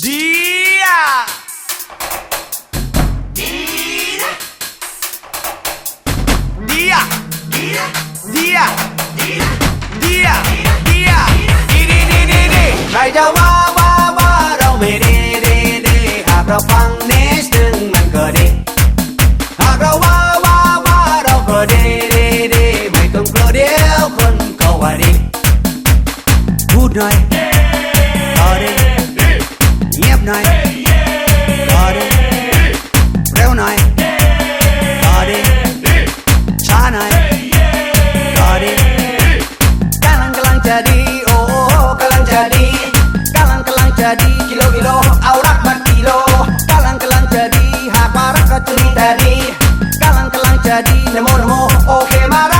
dia. Dia. Dia. Dia. Dia. Dia. Dia. Dia. Di di di di di. ใครจะว่าว่าว่าเราไม่ดีดีดีหากเราฟังนิดนึงมันก็ดีหากเราว่าว่าว่าเราก็ดีดีดีไม่ต้องกลัวเดี๋ยวคนก็ว่าดีพูดหน่อย Reunai Tare Kalang-kalang jadi Oh kalang jadi. Kalang-kalang jadi Kilo-kilo Aurak berkilo Kalang-kalang jadi tadi. Kalang-kalang jadi Nemo-nemo Oke marah.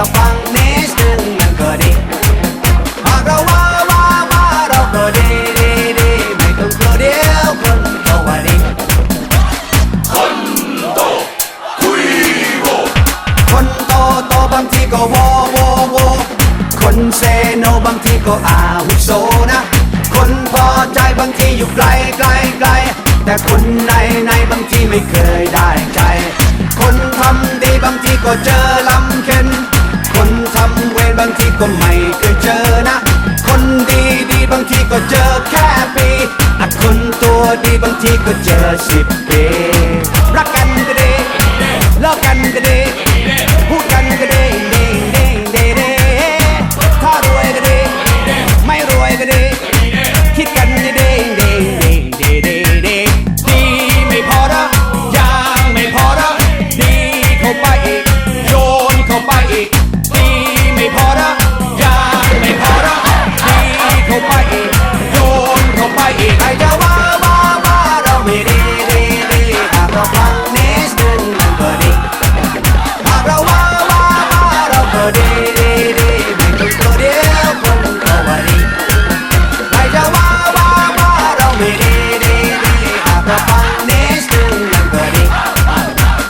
ระวังนิดนึงมันก็ดีหากเราว่าว่าว่าเราก็ดีดีดีไม่ต้องกลัเดียวคนก็ว่าดีคนโตคุยโวคนโตโตบางทีก็วอวอวคนเซโนบางทีก็อาวุโสนะ คนพอใจบางทีอยู่ไกลไกลไกลแต่คนในใน ก็ไม่เคยเจอนะ คนดีดีบางทีก็เจอแค่ปีอัคนตัวดีบางทีก็เจอสิบปีรักกันก็ดีเลิกกันก็ดีพูดกันก็ดีดีดีดีดีถ้ารวยก็ดีไม่รวยก็ดีคิดกันดีดีดีดีดีดีดีดีไม่พอหรอยังไม่พอหรอดีเข้าไปอีกโยนเข้าไปอีก ข้าไปอีกโยนเข้าไปอีกใครจะว่าว่าว่าเราไม่ดีดีดีหากเราฟังนิดนึงมันก็ดีหากเราว่าว่าว่าเราก็ดีดีดีไม่ต้องตัวเดียวคนก็ว่าดีไอ้เจะว่าว่าว่าเราไม่ดีดีดีหากเราฟังนิดนึงมันก็ดี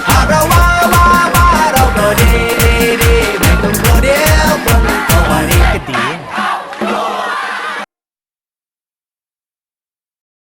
หากเราว่าว่าว่าเราก็ดีดีดีไม่ต้องตัวเดียว